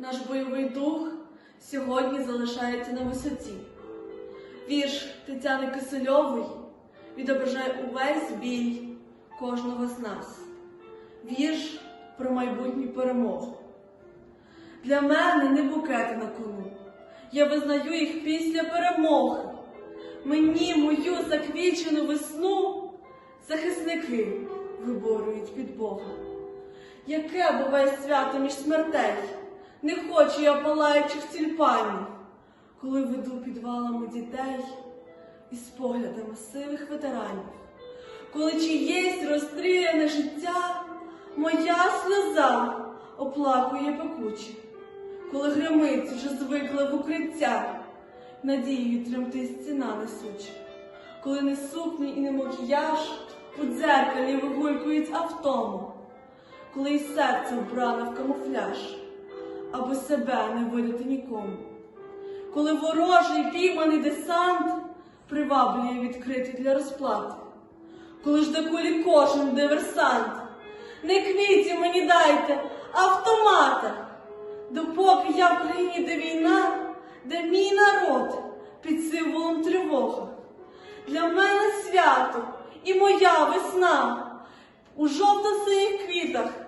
Наш бойовий дух сьогодні залишається на висоті. Вірш Тетяни Кисельової відображає увесь біль кожного з нас. Вірш про майбутню перемогу. Для мене не букети на кону. Я визнаю їх після перемоги. Мені мою заквічену весну захисники виборюють від Бога. Яке буває свято між смертей? Не хочу я палаючих тюльпанів, коли веду підвалами дітей із поглядами сивих ветеранів, коли чиєсь розстріляне життя, моя сльоза оплакує пекуче, коли гримить вже звикла в укриття, надією тремти стіна несуча, коли не сукні і не макіяж у дзеркалі вигулькують автому, коли й серце вбране в камуфляж, аби себе не видати нікому, коли ворожий пійманий десант приваблює відкритий для розплати, коли жде кулі кожен диверсант, не квітів мені дайте, автомата, допоки я в країні, де війна, де мій народ під символом тривога. Для мене свято і моя весна у жовто-синіх квітах.